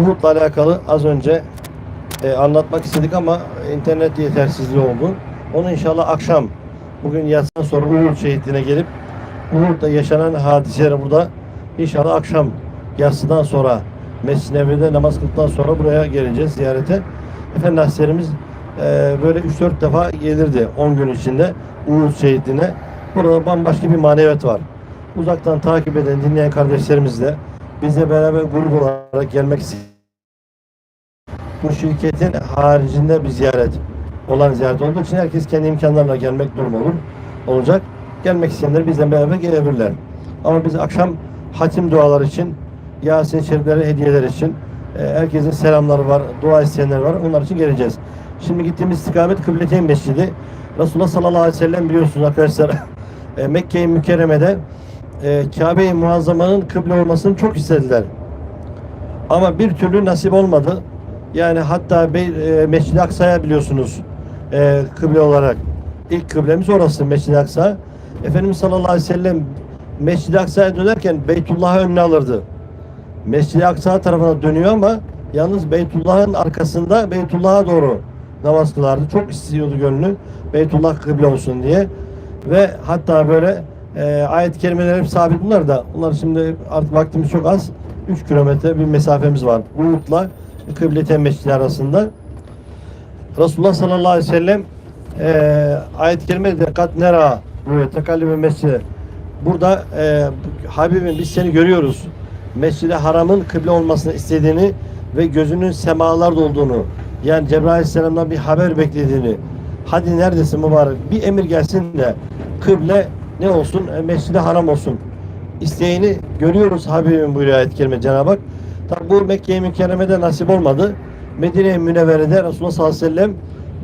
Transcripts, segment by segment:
Uhud'la alakalı az önce e, anlatmak istedik ama internet yetersizliği oldu. Onu inşallah akşam bugün yatsan sonra Uhud şehitliğine gelip Uhud'da yaşanan hadiseleri burada inşallah akşam yatsıdan sonra Mescid-i Nebevi'de namaz kıldıktan sonra buraya geleceğiz ziyarete. Efendi Hazretlerimiz e, böyle 3-4 defa gelirdi 10 gün içinde Uhud şehitliğine. Burada bambaşka bir maneviyat var. Uzaktan takip eden, dinleyen kardeşlerimiz de bizle beraber grup olarak gelmek bu şirketin haricinde bir ziyaret olan ziyaret olduğu için herkes kendi imkanlarına gelmek durumu olur, olacak. Gelmek isteyenler bizle beraber gelebilirler. Ama biz akşam hatim dualar için, Yasin şerifleri hediyeler için, e, herkesin selamları var, dua isteyenler var. Onlar için geleceğiz. Şimdi gittiğimiz istikamet Kıbleteyn Mescidi. Resulullah sallallahu aleyhi ve sellem biliyorsunuz arkadaşlar e, Mekke-i Mükerreme'de e, Kabe-i Muazzama'nın kıble olmasını çok istediler. Ama bir türlü nasip olmadı. Yani hatta Bey, e, Mescid-i Aksa'ya biliyorsunuz e, kıble olarak. ilk kıblemiz orası Mescid-i Aksa. Efendimiz sallallahu aleyhi ve sellem Mescid-i Aksa'ya dönerken Beytullah'ı önüne alırdı. Mescid-i Aksa tarafına dönüyor ama yalnız Beytullah'ın arkasında Beytullah'a doğru namaz kılardı. Çok istiyordu gönlü. Beytullah kıble olsun diye. Ve hatta böyle e, ayet-i kerimeler hep sabit bunlar da. Onlar şimdi artık vaktimiz çok az. 3 kilometre bir mesafemiz var. Uhud'la Kıbleten Mescidi arasında. Resulullah sallallahu aleyhi ve sellem e, ayet-i kerimede kat nera buyuruyor. Tekallüme mescidi. Burada e, Habibim biz seni görüyoruz. Mescid-i Haram'ın kıble olmasını istediğini ve gözünün semalarda olduğunu yani Cebrail aleyhisselamdan bir haber beklediğini hadi neredesin mübarek bir emir gelsin de kıble ne olsun e, Mescid-i Haram olsun isteğini görüyoruz Habibim buyuruyor ayet-i kerime Cenab-ı Hak. Tabi bu Mekke-i Mükerreme'de nasip olmadı. Medine-i Münevvere'de Resulullah sallallahu aleyhi ve sellem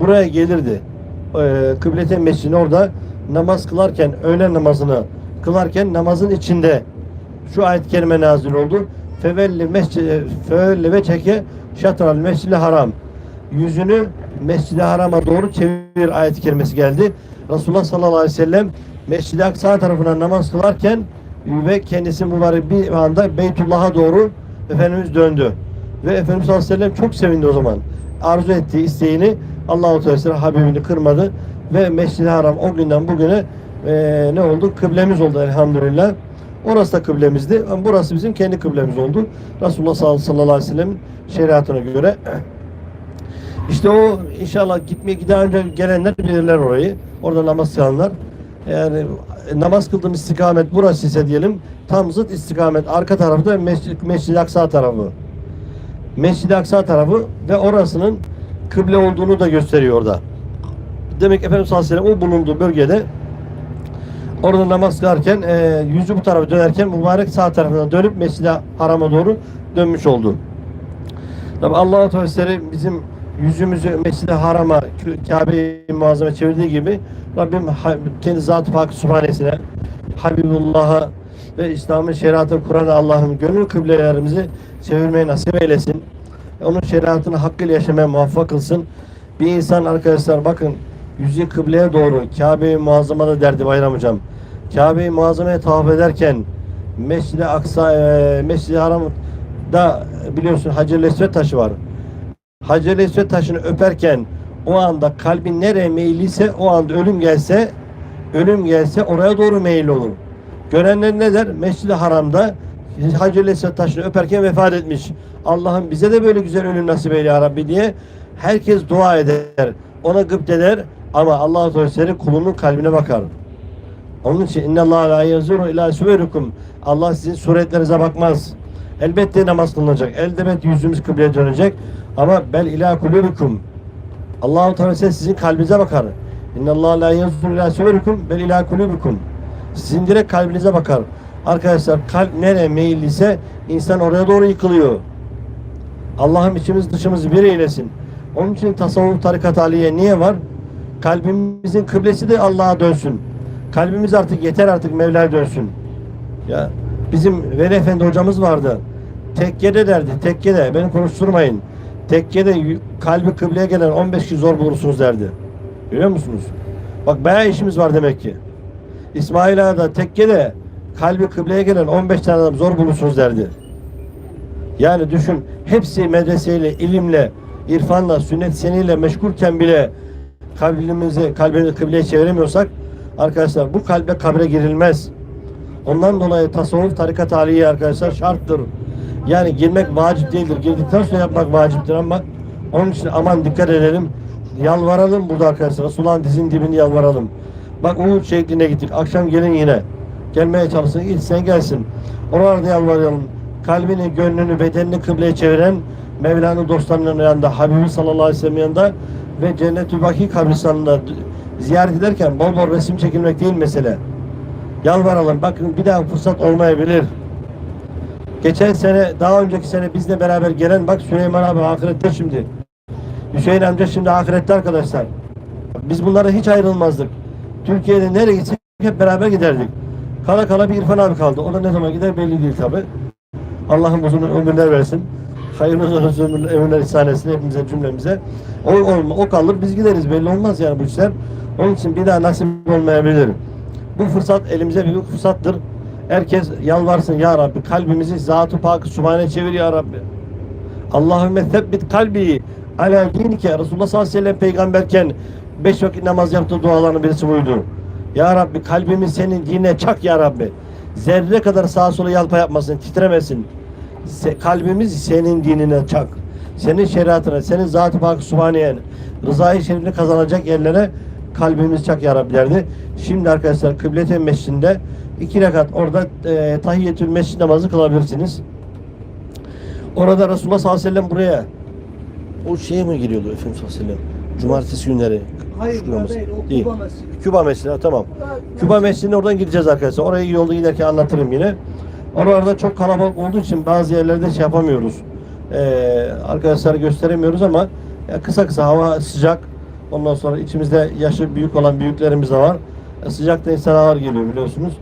buraya gelirdi. Ee, Kıbleten Mescidi'ne orada namaz kılarken, öğlen namazını kılarken namazın içinde şu ayet-i kerime nazil oldu. Fevelli mescid fevelli ve çeke şatral mescid haram. Yüzünü Mescid-i Haram'a doğru çevir ayet-i kerimesi geldi. Resulullah sallallahu aleyhi ve sellem Mescid-i Aksa tarafına namaz kılarken ve kendisi mübarek bir anda Beytullah'a doğru Efendimiz döndü. Ve Efendimiz sallallahu aleyhi ve sellem çok sevindi o zaman. Arzu ettiği isteğini Allah-u Teala Habibini kırmadı ve Mescid-i Haram o günden bugüne e, ne oldu? Kıblemiz oldu elhamdülillah. Orası da kıblemizdi. Burası bizim kendi kıblemiz oldu. Resulullah sallallahu aleyhi ve sellem'in şeriatına göre. İşte o inşallah gitmeye giden önce gelenler bilirler orayı. Orada namaz kılanlar. Yani namaz kıldığım istikamet burası ise diyelim tam zıt istikamet arka tarafta Mescid, Mescid-i Aksa tarafı. Mescid-i Aksa tarafı ve orasının kıble olduğunu da gösteriyor orada. Demek Efendimiz sallallahu aleyhi ve sellem o bulunduğu bölgede orada namaz kılarken e, yüzü bu tarafa dönerken mübarek sağ tarafına dönüp Mescid-i Haram'a doğru dönmüş oldu. Tabi Allah-u Teala bizim yüzümüzü Mescid-i Haram'a Kabe-i Muazzam'a çevirdiği gibi Rabbim kendi zat-ı pak subhanesine Habibullah'a ve İslam'ın şeriatını Kur'an'a Allah'ım gönül kıblelerimizi çevirmeyi nasip eylesin. Onun şeriatını hakkıyla yaşamaya muvaffak kılsın. Bir insan arkadaşlar bakın yüzü kıbleye doğru Kabe-i Muazzama'da derdi Bayram Hocam. Kabe-i Muazzama'ya tavaf ederken Mescid-i Aksa, e, Mescid-i Haram'da biliyorsun Hacer-i taşı var. Hacer-i Esved taşını öperken o anda kalbin nereye meyilliyse o anda ölüm gelse ölüm gelse oraya doğru meyil olur. Görenler ne der? Mescid-i Haram'da Hacer-i Esved taşını öperken vefat etmiş. Allah'ım bize de böyle güzel ölüm nasip eyle ya Rabbi diye herkes dua eder. Ona gıpt eder ama Allah-u Teala kulunun kalbine bakar. Onun için inna Allah la yazuru ila suverikum. Allah sizin suretlerinize bakmaz. Elbette namaz kılınacak. Elbette yüzümüz kıbleye dönecek. Ama bel ila kulubikum. Allahu Teala sizin kalbinize bakar. İnna Allah la yazuru ila suverikum bel ila kulubikum. Sizin direkt kalbinize bakar. Arkadaşlar kalp nereye meyilliyse insan oraya doğru yıkılıyor. Allah'ım içimiz dışımız bir eylesin. Onun için tasavvuf tarikat aliye niye var? Kalbimizin kıblesi de Allah'a dönsün. Kalbimiz artık yeter artık Mevla'ya dönsün. Ya bizim Veli Efendi hocamız vardı. Tekkede derdi. Tekkede beni konuşturmayın. Tekkede kalbi kıbleye gelen 15 kişi zor bulursunuz derdi. Görüyor musunuz? Bak bayağı işimiz var demek ki. İsmail Ağa'da tekkede kalbi kıbleye gelen 15 tane adam zor bulursunuz derdi. Yani düşün hepsi medreseyle, ilimle, irfanla, sünnet seniyle meşgulken bile kalbimizi, kalbimizi kıbleye çeviremiyorsak arkadaşlar bu kalbe kabre girilmez. Ondan dolayı tasavvuf tarikat aliye arkadaşlar şarttır. Yani girmek vacip değildir. Girdikten sonra yapmak vaciptir ama onun için aman dikkat edelim. Yalvaralım burada arkadaşlar. Resulullah'ın dizinin dibini yalvaralım. Bak Uhud şeklinde gittik. Akşam gelin yine. Gelmeye çalışsın. Gitsen gelsin. Oralarda yalvaralım. Kalbini, gönlünü, bedenini kıbleye çeviren Mevla'nın dostlarının yanında, Habibi sallallahu aleyhi ve sellem yanında ve Cennet-ü Baki kabristanında ziyaret ederken bol bol resim çekilmek değil mesele. Yalvaralım. Bakın bir daha fırsat olmayabilir. Geçen sene, daha önceki sene bizle beraber gelen bak Süleyman abi ahirette şimdi. Hüseyin amca şimdi ahirette arkadaşlar. Biz bunlara hiç ayrılmazdık. Türkiye'de nereye gitsek hep beraber giderdik. Kala kala bir İrfan abi kaldı. O da ne zaman gider belli değil tabi. Allah'ım uzun ömürler versin. Hayırlı uzun ömürler, ihsan etsin hepimize cümlemize. O, olma, o kalır biz gideriz belli olmaz yani bu işler. Onun için bir daha nasip olmayabilir. Bu fırsat elimize bir fırsattır. Herkes yalvarsın ya Rabbi kalbimizi Zat-ı Pak-ı Sübhane çevir ya Rabbi. Allahümme sebbit kalbi ala dinike. Resulullah sallallahu aleyhi ve sellem peygamberken beş vakit namaz yaptığı dualarının birisi buydu. Ya Rabbi kalbimi senin dinine çak ya Rabbi. Zerre kadar sağa sola yalpa yapmasın, titremesin. Se- kalbimiz senin dinine çak. Senin şeriatına, senin Zat-ı Pak-ı Sübhane'ye, rızayı şerifini kazanacak yerlere kalbimiz çak ya. Şimdi arkadaşlar Kıblete Mescidinde iki rekat orada e, tahiyyetül mescid namazı kılabilirsiniz. Orada Resulullah sallallahu aleyhi ve sellem buraya o şeye mi giriyordu Efendimiz sallallahu aleyhi ve sellem? Cumartesi günleri. Hayır, Küba değil, o Değil. Küba Mescidi. Küba Mescidi, tamam. Küba Mescidi'ne oradan gideceğiz arkadaşlar. Orayı yolda giderken anlatırım yine. Oralarda çok kalabalık olduğu için bazı yerlerde şey yapamıyoruz. Ee, arkadaşlar gösteremiyoruz ama kısa kısa hava sıcak. Ondan sonra içimizde yaşı büyük olan büyüklerimiz de var. E, sıcakta insan ağır geliyor biliyorsunuz.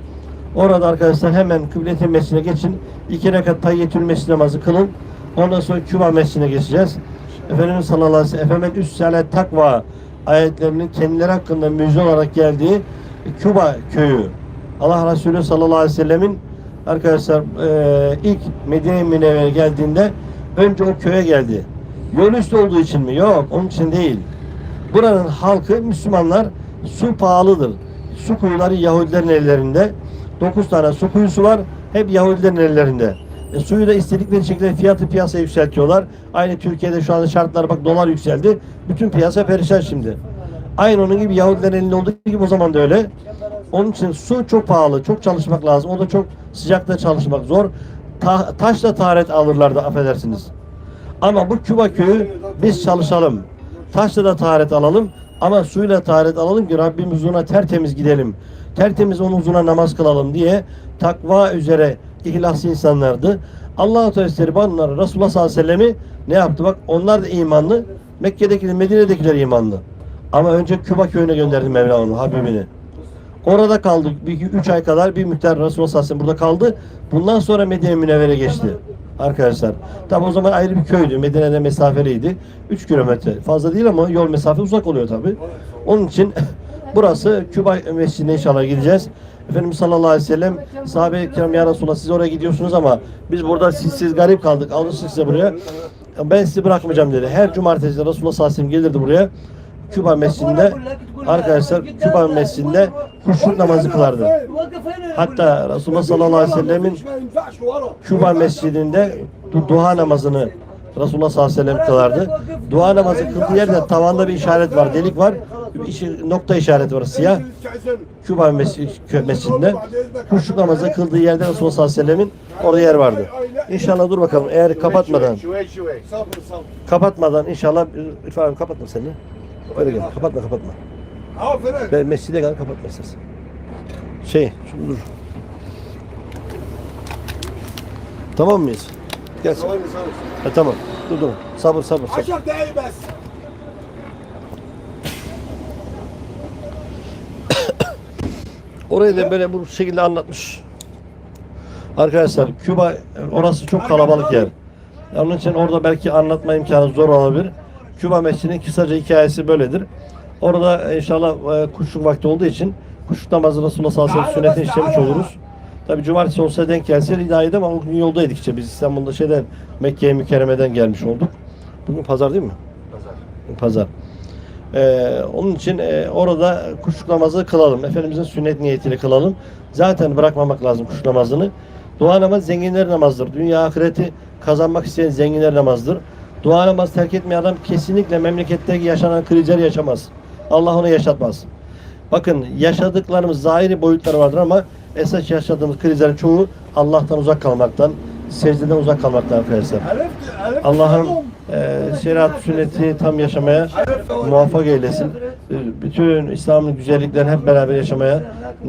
Orada arkadaşlar hemen Kıbleti Mescidine geçin. İki rekat tahiyyetül mescid namazı kılın. Ondan sonra Küba Mescidine geçeceğiz. Efendimiz sallallahu aleyhi ve sellem Efendimiz üst sene takva ayetlerinin kendileri hakkında müjde olarak geldiği Küba köyü. Allah Resulü sallallahu aleyhi ve sellemin arkadaşlar eee, ilk Medine-i Münevvere geldiğinde önce o köye geldi. Yol üstü olduğu için mi? Yok, onun için değil. Buranın halkı Müslümanlar su pahalıdır. Su kuyuları Yahudilerin ellerinde. 9 tane su kuyusu var. Hep Yahudilerin ellerinde. E, suyu da istedikleri şekilde fiyatı piyasaya yükseltiyorlar. Aynı Türkiye'de şu anda şartlar bak dolar yükseldi. Bütün piyasa perişan şimdi. Aynı onun gibi Yahudilerin elinde olduğu gibi o zaman da öyle. Onun için su çok pahalı. Çok çalışmak lazım. O da çok sıcakta çalışmak zor. Ta- taşla taharet alırlardı affedersiniz. Ama bu Küba köyü biz çalışalım. Taşla da taharet alalım ama suyla taharet alalım ki Rabbim huzuruna tertemiz gidelim. Tertemiz onun huzuruna namaz kılalım diye takva üzere ihlaslı insanlardı. Allah-u Teala bunları Resulullah sallallahu aleyhi ve sellem'i ne yaptı? Bak onlar da imanlı. Mekke'dekiler, Medine'dekiler imanlı. Ama önce Küba köyüne gönderdi Mevla onu, Habibini. Orada kaldık. Bir üç ay kadar bir miktar Resulullah sallallahu aleyhi ve sellem burada kaldı. Bundan sonra Medine Münevvere geçti. Arkadaşlar. Tabi o zaman ayrı bir köydü. Medine'de mesafeliydi. 3 kilometre. Fazla değil ama yol mesafe uzak oluyor tabi. Onun için burası Küba Mescidi'ne inşallah gideceğiz. Efendimiz sallallahu aleyhi ve sellem sahabe-i kiram ya Resulallah siz oraya gidiyorsunuz ama biz burada siz, siz garip kaldık. Alıştık size buraya. Ben sizi bırakmayacağım dedi. Her cumartesi Resulullah sallallahu aleyhi ve sellem gelirdi buraya. Küba Mescidi'nde arkadaşlar Küba Mescidinde kurşun namazı kılardı. Hatta Resulullah sallallahu aleyhi ve sellemin Küba Mescidinde duha namazını Resulullah sallallahu aleyhi ve sellem kılardı. Dua namazı kıldığı yerde tavanda bir işaret var, delik var. Bir nokta işareti var siyah. Küba mescidinde. Kuşluk namazı kıldığı yerde Resulullah sallallahu aleyhi ve sellemin orada yer vardı. İnşallah dur bakalım eğer kapatmadan kapatmadan inşallah İrfan abi kapatma seni. Öyle gel. Kapatma kapatma. Aferin. Ben mescide kadar kapatma istersen. Şey, şimdi dur. Tamam mıyız? Gel. Tamam, ha, tamam. Dur dur. Sabır sabır. sabır. Aşağı değmez. Orayı da böyle bu şekilde anlatmış. Arkadaşlar Küba orası çok kalabalık yer. Onun için orada belki anlatma imkanı zor olabilir. Küba mescidinin kısaca hikayesi böyledir. Orada inşallah e, kuşluk vakti olduğu için kuşluk namazı Resulullah sallallahu aleyhi ve sellem sünnetini işlemiş oluruz. Tabi cumartesi olsa denk gelse iddiaydı ama o gün yoldaydık işte. Biz İstanbul'da şeyden Mekke'ye mükerremeden gelmiş olduk. Bugün pazar değil mi? Pazar. Pazar. Ee, onun için e, orada kuşluk namazı kılalım. Efendimizin sünnet niyetiyle kılalım. Zaten bırakmamak lazım kuşluk namazını. Dua namazı zenginler namazdır. Dünya ahireti kazanmak isteyen zenginler namazdır. Dua namazı terk etmeyen adam kesinlikle memleketteki yaşanan krizleri yaşamaz. Allah onu yaşatmaz. Bakın yaşadıklarımız zahiri boyutları vardır ama esas yaşadığımız krizlerin çoğu Allah'tan uzak kalmaktan, secdeden uzak kalmaktan arkadaşlar. Allah'ım e, şeriat sünneti tam yaşamaya muvaffak eylesin. E, Bütün İslam'ın güzelliklerini hep beraber yaşamaya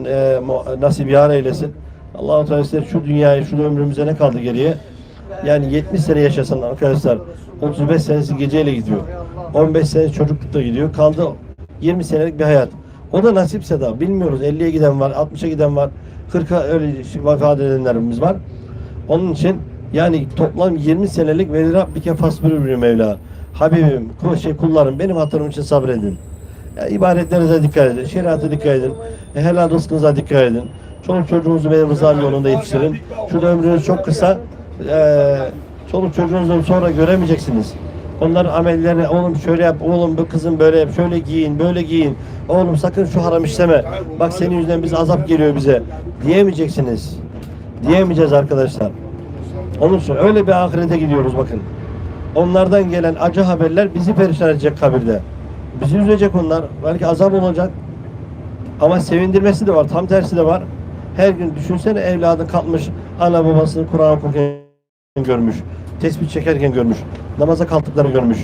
e, nasip yar eylesin. Allah-u Teala ister şu dünyayı, şu ömrümüze ne kaldı geriye? Yani 70 sene yaşasan arkadaşlar 35 senesi geceyle gidiyor. 15 senesi çocuklukta gidiyor. Kaldı 20 senelik bir hayat. O da nasipse daha bilmiyoruz. 50'ye giden var, 60'a giden var. 40'a öyle vefat edenlerimiz var. Onun için yani toplam 20 senelik ve Rabbike fasbir Mevla. Habibim, şey kullarım benim hatırım için sabredin. Ya, ibadetlerinize dikkat edin, şeriata dikkat edin, e, helal rızkınıza dikkat edin. Çoluk çocuğunuzu benim rızam yolunda yetiştirin. Şurada ömrünüz çok kısa. E, çoluk çocuğunuzu sonra göremeyeceksiniz. Onların amellerini oğlum şöyle yap, oğlum bu kızım böyle yap, şöyle giyin, böyle giyin. Oğlum sakın şu haram işleme. Bak senin yüzünden biz azap geliyor bize. Diyemeyeceksiniz. Diyemeyeceğiz arkadaşlar. Onun için öyle bir ahirete gidiyoruz bakın. Onlardan gelen acı haberler bizi perişan edecek kabirde. Bizi üzecek onlar. Belki azap olacak. Ama sevindirmesi de var. Tam tersi de var. Her gün düşünsene evladı kalkmış. Ana babasını Kur'an okurken görmüş. Tesbih çekerken görmüş. Namaza kalktıklarını görmüş.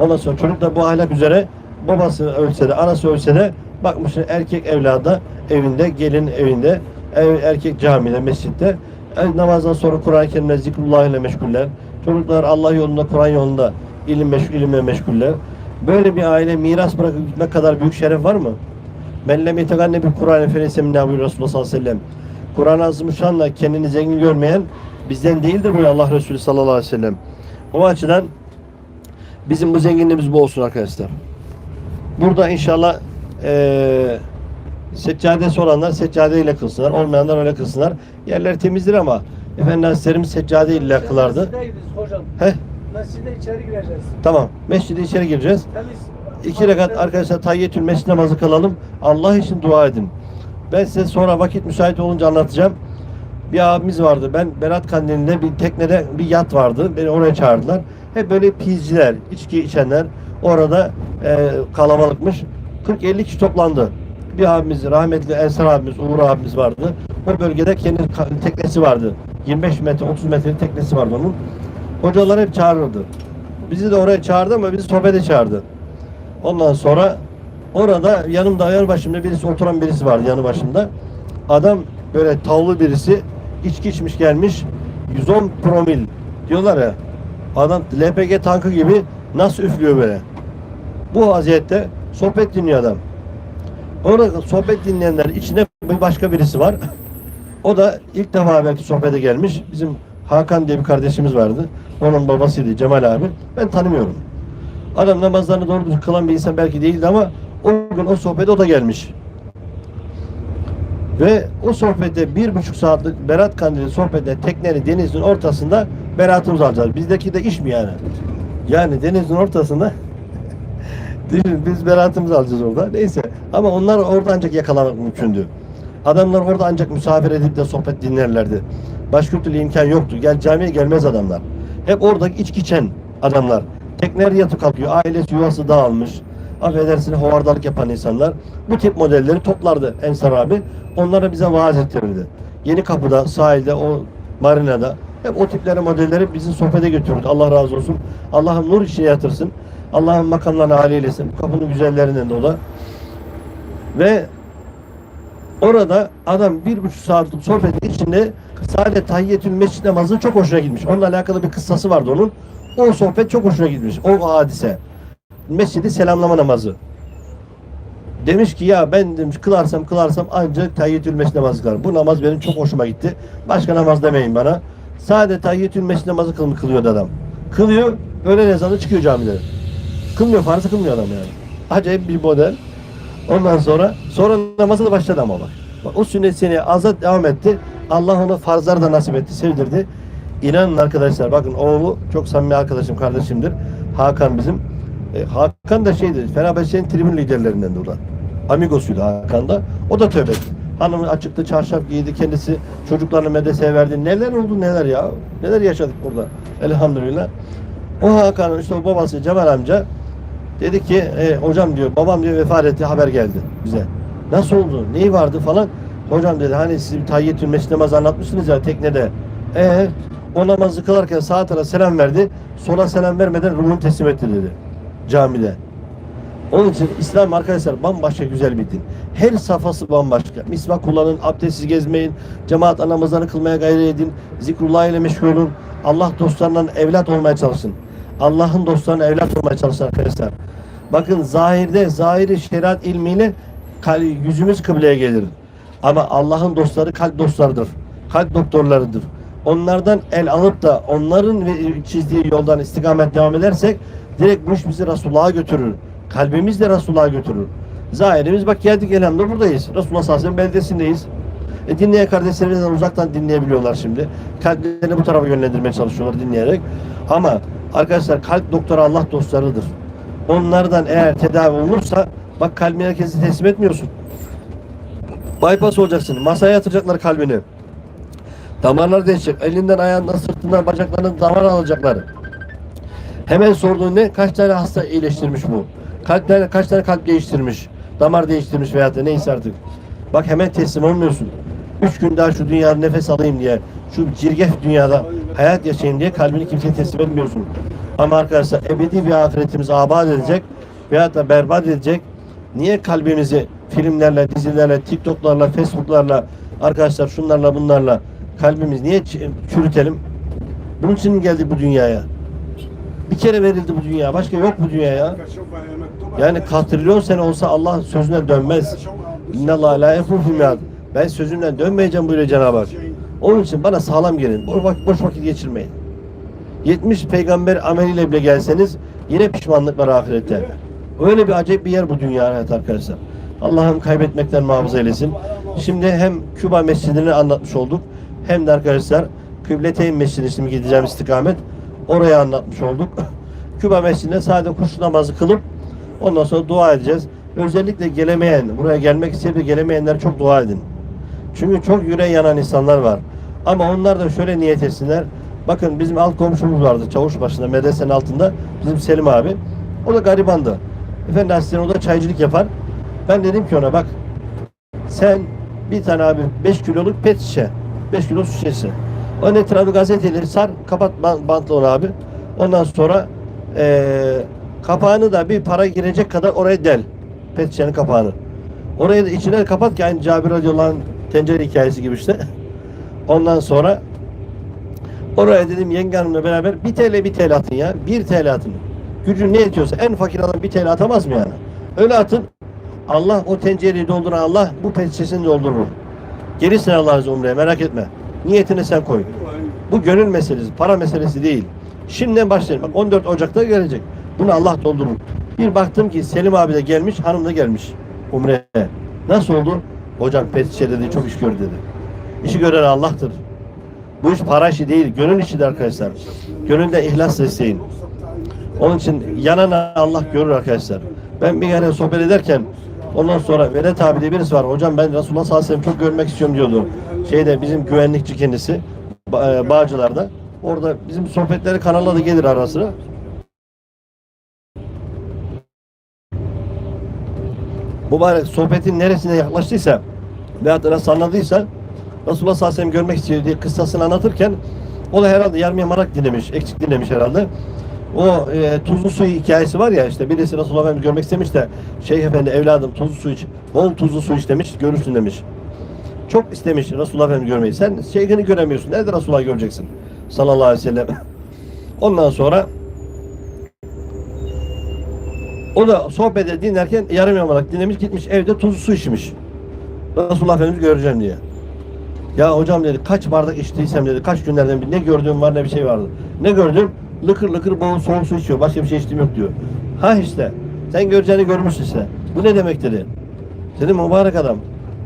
Ondan sonra çocuk da bu ahlak üzere babası ölse de anası ölse de bakmış erkek evlada evinde, gelin evinde, ev, erkek camide, mescitte. E, namazdan sonra Kur'an-ı Kerim'le zikrullah ile meşguller. Çocuklar Allah yolunda, Kur'an yolunda ilim meş, ilimle meşguller. Böyle bir aile miras bırakıp gitmek kadar büyük şeref var mı? Men lem yeteganne bir Kur'an-ı Efendisi Nabi Resulullah sallallahu aleyhi ve sellem. Kur'an-ı Azimüşşan'la kendini zengin görmeyen bizden değildir bu Allah Resulü sallallahu aleyhi ve sellem. O açıdan bizim bu zenginliğimiz bu olsun arkadaşlar. Burada inşallah eee seccadesi olanlar seccadeyle kılsınlar. Olmayanlar öyle kılsınlar. Yerler temizdir ama Efendi Hazretlerimiz seccade ile kılardı. Mescide gidiyoruz hocam. Heh, Mescide içeri gireceğiz. tamam. Mescide içeri gireceğiz. Temiz. İki rekat arkadaşlar tahiyyetül mescid namazı kılalım. Allah için dua edin. Ben size sonra vakit müsait olunca anlatacağım. Bir abimiz vardı. Ben Berat Kandili'nde bir teknede bir yat vardı. Beni oraya çağırdılar. Hep böyle pizciler, içki içenler orada e, kalabalıkmış. 40-50 kişi toplandı. Bir abimiz, rahmetli Ensar abimiz, Uğur abimiz vardı. O bölgede kendi teknesi vardı. 25 metre, 30 metrelik teknesi vardı onun. Hocalar hep çağırırdı. Bizi de oraya çağırdı ama bizi sohbete çağırdı. Ondan sonra orada yanımda yanı başımda birisi oturan birisi vardı yanı başımda. Adam böyle tavlı birisi içki içmiş gelmiş 110 promil diyorlar ya. Adam LPG tankı gibi nasıl üflüyor böyle. Bu vaziyette sohbet dinliyor adam. Orada sohbet dinleyenler içinde bir başka birisi var. O da ilk defa belki sohbete gelmiş. Bizim Hakan diye bir kardeşimiz vardı. Onun babasıydı Cemal abi. Ben tanımıyorum. Adam namazlarını doğru kılan bir insan belki değildi ama o gün o sohbete o da gelmiş. Ve o sohbette bir buçuk saatlik Berat Kandili sohbette teknenin denizin ortasında beratımızı alacağız. Bizdeki de iş mi yani? Yani denizin ortasında Düşün, biz beratımızı alacağız orada. Neyse. Ama onlar orada ancak yakalamak mümkündü. Adamlar orada ancak misafir edip de sohbet dinlerlerdi. Başka türlü imkan yoktu. Gel camiye gelmez adamlar. Hep orada içki içen adamlar. Tekneler yatıp kalkıyor. Ailesi yuvası dağılmış. Affedersin hovardalık yapan insanlar. Bu tip modelleri toplardı Ensar abi. Onlara bize vaaz ettirirdi. Yeni kapıda, sahilde, o marinada hep o tipleri modelleri bizi sohbete götürdü. Allah razı olsun. Allah'ım nur içine yatırsın. Allah'ın makamlarını âli eylesin. Kapının güzellerinden de o da. Ve orada adam bir buçuk saatlik sohbetin içinde sadece tahiyyetül mescid namazı çok hoşuna gitmiş. Onunla alakalı bir kıssası vardı onun. O sohbet çok hoşuna gitmiş. O hadise. Mescidi selamlama namazı. Demiş ki ya ben demiş kılarsam kılarsam ancak tahiyyetül mescid namazı kılarım. Bu namaz benim çok hoşuma gitti. Başka namaz demeyin bana. Sadece tahiyyetül mescid namazı kıl, kılıyordu adam. Kılıyor, öğlen ezanı çıkıyor camide. Kılmıyor, farzı kılmıyor adam yani. Acayip bir model. Ondan sonra sonra namazı da başladı ama bak. Bak o sünnet seni azat devam etti. Allah ona farzları da nasip etti, sevdirdi. İnanın arkadaşlar bakın oğlu çok samimi arkadaşım, kardeşimdir. Hakan bizim. E, Hakan da şeydi, Fenerbahçe'nin tribün liderlerinden da. Amigosuydu Hakan da. O da tövbe etti. Hanımı açıktı, çarşaf giydi, kendisi çocuklarını medreseye verdi. Neler oldu neler ya. Neler yaşadık burada. Elhamdülillah. O Hakan'ın işte o babası Cemal amca dedi ki e, hocam diyor babam diyor vefat etti haber geldi bize. Nasıl oldu? Neyi vardı falan. Hocam dedi hani siz bir tahiyyetül mescid namazı anlatmışsınız ya teknede. E o namazı kılarken sağ tarafa selam verdi. Sola selam vermeden ruhunu teslim etti dedi. Camide. Onun için İslam arkadaşlar bambaşka güzel bir din. Her safhası bambaşka. Misvak kullanın, abdestsiz gezmeyin, cemaat namazlarını kılmaya gayret edin, zikrullah ile meşgul olun, Allah dostlarından evlat olmaya çalışın. Allah'ın dostlarına evlat olmaya çalışın arkadaşlar. Bakın zahirde, zahiri şeriat ilmiyle yüzümüz kıbleye gelir. Ama Allah'ın dostları kalp dostlarıdır. Kalp doktorlarıdır. Onlardan el alıp da onların çizdiği yoldan istikamet devam edersek direkt bu iş bizi Resulullah'a götürür. Kalbimiz de Resulullah'a götürür. Zahirimiz bak geldik elhamdülillah buradayız. Resulullah sallallahu beldesindeyiz. E, dinleyen kardeşlerimizden uzaktan dinleyebiliyorlar şimdi. Kalplerini bu tarafa yönlendirmeye çalışıyorlar dinleyerek. Ama arkadaşlar kalp doktoru Allah dostlarıdır. Onlardan eğer tedavi olursa bak kalbini herkesi teslim etmiyorsun. Bypass olacaksın. Masaya yatıracaklar kalbini. Damarlar değişecek. Elinden, ayağından, sırtından, bacaklarından damar alacaklar. Hemen sorduğun ne? Kaç tane hasta iyileştirmiş bu? Kaç tane, kaç tane kalp değiştirmiş? Damar değiştirmiş veyahut da neyse artık. Bak hemen teslim olmuyorsun. Üç gün daha şu dünyada nefes alayım diye, şu cirgef dünyada hayat yaşayayım diye kalbini kimseye teslim etmiyorsun. Ama arkadaşlar ebedi bir ahiretimiz abad edecek veyahut da berbat edecek. Niye kalbimizi filmlerle, dizilerle, TikTok'larla, Facebook'larla, arkadaşlar şunlarla bunlarla kalbimiz niye çürütelim? Bunun için mi geldik bu dünyaya? Bir kere verildi bu dünya. Başka yok bu dünyaya. Yani katrilyon sene olsa Allah sözüne dönmez. Lâ yefûfü mi'ad. Ben sözümden dönmeyeceğim buyuruyor Cenab-ı Hak. Onun için bana sağlam gelin. Boş vakit geçirmeyin. 70 peygamber ameliyle bile gelseniz yine pişmanlık var ahirette. Öyle bir acayip bir yer bu dünya hayat arkadaşlar. Allah'ım kaybetmekten muhafaza eylesin. Şimdi hem Küba Mescidi'ni anlatmış olduk. Hem de arkadaşlar Kıbleteyn Mescidi şimdi gideceğim istikamet. Oraya anlatmış olduk. Küba Mescidi'nde sadece kuş namazı kılıp ondan sonra dua edeceğiz. Özellikle gelemeyen, buraya gelmek isteyip de gelemeyenler çok dua edin. Çünkü çok yüreği yanan insanlar var. Ama onlar da şöyle niyet etsinler. Bakın bizim alt komşumuz vardı çavuş başında medresenin altında. Bizim Selim abi. O da garibandı. Efendi Hazretleri o da çaycılık yapar. Ben dedim ki ona bak sen bir tane abi 5 kiloluk pet şişe 5 kilo su şişesi. Onun etrafı gazeteleri sar kapat ban- bantla onu abi. Ondan sonra eee, kapağını da bir para girecek kadar oraya del. Pet şişenin kapağını. Orayı da içine kapat ki aynı Cabir radıyallahu anh tencere hikayesi gibi işte. Ondan sonra oraya dedim yenge hanımla beraber 1 TL 1 TL atın ya. 1 TL atın. Gücün ne yetiyorsa en fakir adam 1 TL atamaz mı yani? Öyle atın. Allah o tencereyi dolduran Allah bu pet doldurur. Gelirsin Allah Azze Umre'ye merak etme. Niyetini sen koy. Bu gönül meselesi, para meselesi değil. Şimdiden başlayalım. Bak 14 Ocak'ta gelecek. Bunu Allah doldurur. Bir baktım ki Selim abi de gelmiş, hanım da gelmiş Umre'ye. Nasıl oldu? Hocam pet dedi, çok iş gör dedi. İşi gören Allah'tır. Bu iş para işi değil, gönül işidir arkadaşlar. Gönülde ihlas isteyin. Onun için yanan Allah görür arkadaşlar. Ben bir yere sohbet ederken ondan sonra Vedat abi diye birisi var. Hocam ben Resulullah sallallahu aleyhi ve sellem çok görmek istiyorum diyordu. Şeyde bizim güvenlikçi kendisi. E, Bağcılar'da. Orada bizim sohbetleri kanalda da gelir ara sıra. Mübarek sohbetin neresine yaklaştıysa veyahut da nasıl anladıysa Resulullah sallallahu aleyhi ve sellem görmek istiyor kıssasını anlatırken o da herhalde yarım yamalak dinlemiş, eksik dinlemiş herhalde. O e, tuzlu su hikayesi var ya işte birisi Resulullah Efendimiz görmek istemiş de Şeyh Efendi evladım tuzlu su iç, bol tuzlu su iç demiş, görürsün demiş. Çok istemiş Resulullah Efendimiz görmeyi. Sen şeyhini göremiyorsun. Nerede Resulullah göreceksin? Sallallahu aleyhi ve sellem. Ondan sonra o da sohbeti dinlerken yarım yamalak dinlemiş gitmiş evde tuzlu su içmiş. Resulullah Efendimiz göreceğim diye. Ya hocam dedi kaç bardak içtiysem dedi kaç günlerden bir ne gördüğüm var ne bir şey vardı. Ne gördüm? Lıkır lıkır bol soğuk su içiyor. Başka bir şey içtiğim yok diyor. Ha işte. Sen göreceğini görmüşsün işte. Bu ne demek dedi. Dedim mübarek adam.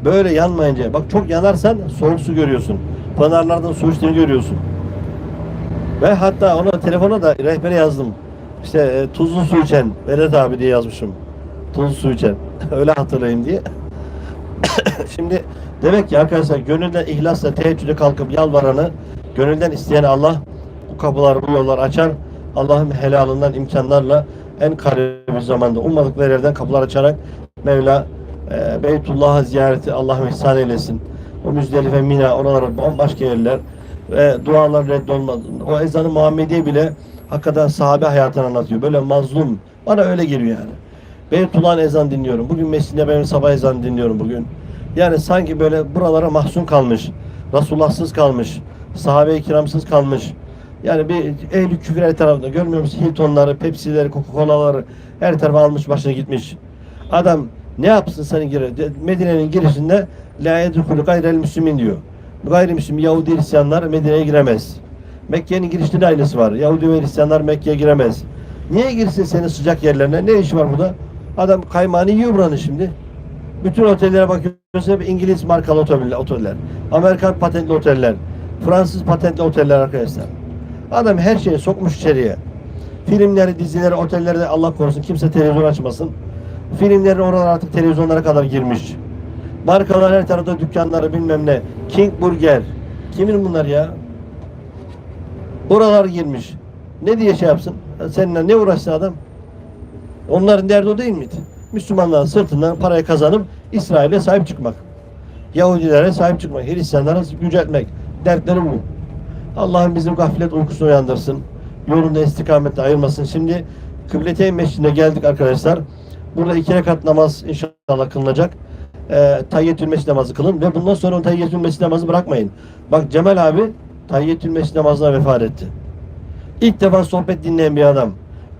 Böyle yanmayınca bak çok yanarsan soğuk su görüyorsun. Pınarlardan su içtiğini görüyorsun. Ve hatta ona telefona da rehbere yazdım. İşte e, tuzlu su içen Vedat abi diye yazmışım. Tuzlu su içen. Öyle hatırlayayım diye. Şimdi demek ki arkadaşlar gönülden ihlasla teheccüde kalkıp yalvaranı gönülden isteyen Allah bu kapılar bu yollar açar. Allah'ın helalından imkanlarla en kare bir zamanda ummadıkları yerden kapılar açarak Mevla e, ziyareti Allah'ım ihsan eylesin. O Müzdelife, Mina, oralar bambaşka yerler ve dualar reddolmaz. O ezanı Muhammediye bile hakikaten sahabe hayatını anlatıyor. Böyle mazlum. Bana öyle geliyor yani. Beytullah'ın ezan dinliyorum. Bugün Mescid-i Nebev'in sabah ezanı dinliyorum bugün. Yani sanki böyle buralara mahzun kalmış. Resulullahsız kalmış. Sahabe-i kiramsız kalmış. Yani bir ehli küfür her tarafta. Görmüyor musun? Hiltonları, Pepsi'leri, Coca-Cola'ları her tarafa almış başına gitmiş. Adam ne yapsın seni gire? Medine'nin girişinde La yedhulü gayrel müslümin diyor. Gayrimüslim Yahudi Hristiyanlar Medine'ye giremez. Mekke'nin girişinde de aynısı var. Yahudi ve Hristiyanlar Mekke'ye giremez. Niye girsin senin sıcak yerlerine? Ne işi var burada? Adam kaymağını yiyor buranın şimdi. Bütün otellere bakıyorsun hep İngiliz markalı oteller, oteller. Amerikan patentli oteller. Fransız patentli oteller arkadaşlar. Adam her şeyi sokmuş içeriye. Filmleri, dizileri, otelleri de Allah korusun kimse televizyon açmasın. Filmlerin oralar artık televizyonlara kadar girmiş. Markalar her tarafta dükkanları bilmem ne. King Burger. Kimin bunlar ya? Oralar girmiş. Ne diye şey yapsın? Seninle ne uğraşsın adam? Onların derdi o değil miydi? Müslümanların sırtından parayı kazanıp İsrail'e sahip çıkmak. Yahudilere sahip çıkmak. Hristiyanlara yüceltmek. Dertleri bu. Allah'ım bizim gaflet uykusunu uyandırsın. Yolunda istikametle ayırmasın. Şimdi Kıbleteyn Mescidi'ne geldik arkadaşlar. Burada iki rekat namaz inşallah kılınacak. Ee, tahiyyetül mescid namazı kılın ve bundan sonra o tahiyyetül mescid namazı bırakmayın. Bak Cemal abi tahiyyetül mescid namazına vefat etti. İlk defa sohbet dinleyen bir adam.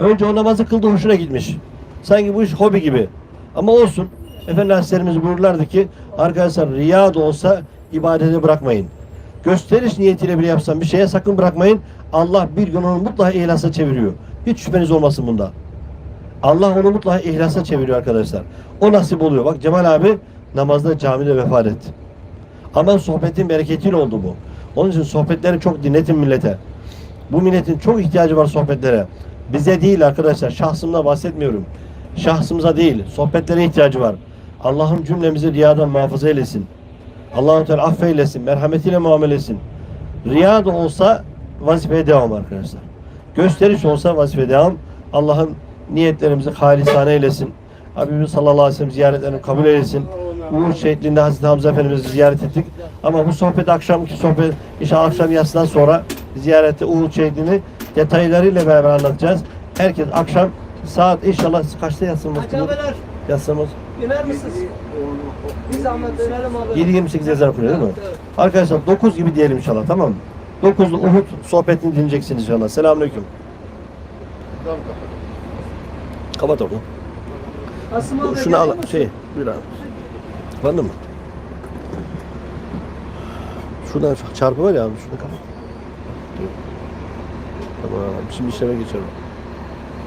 Önce o namazı kıldı hoşuna gitmiş. Sanki bu iş hobi gibi. Ama olsun. Efendi Hazretlerimiz buyururlardı ki arkadaşlar riya da olsa ibadeti bırakmayın. Gösteriş niyetiyle bile yapsan bir şeye sakın bırakmayın. Allah bir gün onu mutlaka ihlasa çeviriyor. Hiç şüpheniz olmasın bunda. Allah onu mutlaka ihlasa çeviriyor arkadaşlar. O nasip oluyor. Bak Cemal abi namazda camide vefat etti. Ama sohbetin bereketiyle oldu bu. Onun için sohbetleri çok dinletin millete. Bu milletin çok ihtiyacı var sohbetlere. Bize değil arkadaşlar. Şahsımda bahsetmiyorum. Şahsımıza değil. Sohbetlere ihtiyacı var. Allah'ım cümlemizi riyadan muhafaza eylesin. Allah'ın Teala affeylesin. Merhametiyle muamele etsin. Riya da olsa vazifeye devam arkadaşlar. Gösteriş olsa vazifeye devam. Allah'ım niyetlerimizi halisane eylesin. Habibimiz sallallahu aleyhi ve sellem ziyaretlerini kabul eylesin. Uğur şehitliğinde Hazreti Hamza Efendimiz'i ziyaret ettik. Ama bu sohbet akşamki sohbet inşallah akşam yatsıdan sonra ziyarette Uğur şehitliğini detaylarıyla beraber anlatacağız. Herkes akşam saat inşallah kaçta yatsın? Hacı abiler Yatsımız iner misiniz? Bir zahmet dönelim abi. 7.28 ezan okunuyor değil mi? Evet, evet. Arkadaşlar 9 gibi diyelim inşallah tamam mı? 9'da Uhud sohbetini dinleyeceksiniz inşallah. Selamünaleyküm. Tamam. Kapat onu. Asım abi Şunu al. musun? Şey, buyur abi. Kapandı mı? Şuradan çarpı var ya abi. Şunu kapat. Tamam. Şimdi işleme geçelim.